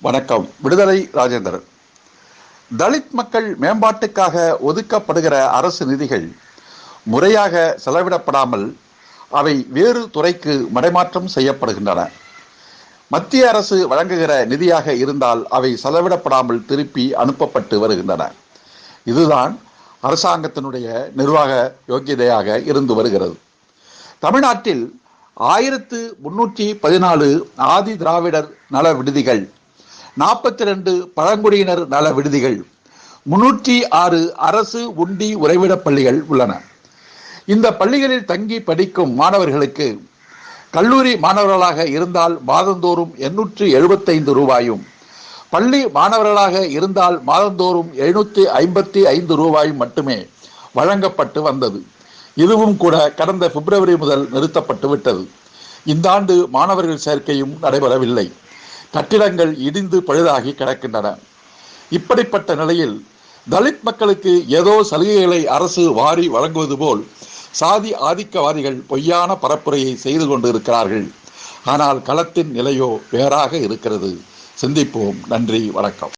வணக்கம். விடுதலை ராஜேந்திரன். தலித் மக்கள் மேம்பாட்டுக்காக ஒதுக்கப்படுகிற அரசு நிதிகள் முறையாக செலவிடப்படாமல் அவை வேறு துறைக்கு மடைமாற்றம் செய்யப்படுகின்றன. மத்திய அரசு வழங்குகிற நிதியாக இருந்தால் அவை செலவிடப்படாமல் திருப்பி அனுப்பப்பட்டு வருகின்றன. இதுதான் அரசாங்கத்தினுடைய நிர்வாக யோக்கியதையாக இருந்து வருகிறது. தமிழ்நாட்டில் ஆயிரத்து முன்னூற்றி பதினாலு ஆதி திராவிடர் நல விடுதிகள் நாற்பத்தி ரெண்டு பழங்குடியினர் நல விடுதிகள். முன்னூற்றி ஆறு அரசு உண்டி உறைவிடப் பள்ளிகள் உள்ளன. இந்த பள்ளிகளில் தங்கி படிக்கும் மாணவர்களுக்கு கல்லூரி மாணவர்களாக இருந்தால் மாதந்தோறும் எண்ணூற்று எழுபத்தைந்து ரூபாயும் பள்ளி மாணவர்களாக இருந்தால் மாதந்தோறும் எழுநூற்றி ஐம்பத்தி ஐந்து ரூபாயும் மட்டுமே வழங்கப்பட்டு வந்தது. இதுவும் கூட கடந்த பிப்ரவரி முதல் நிறுத்தப்பட்டு விட்டது. இந்த ஆண்டு மாணவர்கள் சேர்க்கையும் நடைபெறவில்லை. கட்டிடங்கள் இடிந்து பழுதாகி கிடக்கின்றன. இப்படிப்பட்ட நிலையில் தலித் மக்களுக்கு ஏதோ சலுகைகளை அரசு வாரி வழங்குவது போல் சாதி ஆதிக்கவாதிகள் பொய்யான பரப்புரையை செய்து கொண்டிருக்கிறார்கள். ஆனால் களத்தின் நிலையோ வேறாக இருக்கிறது. சிந்திப்போம். நன்றி. வணக்கம்.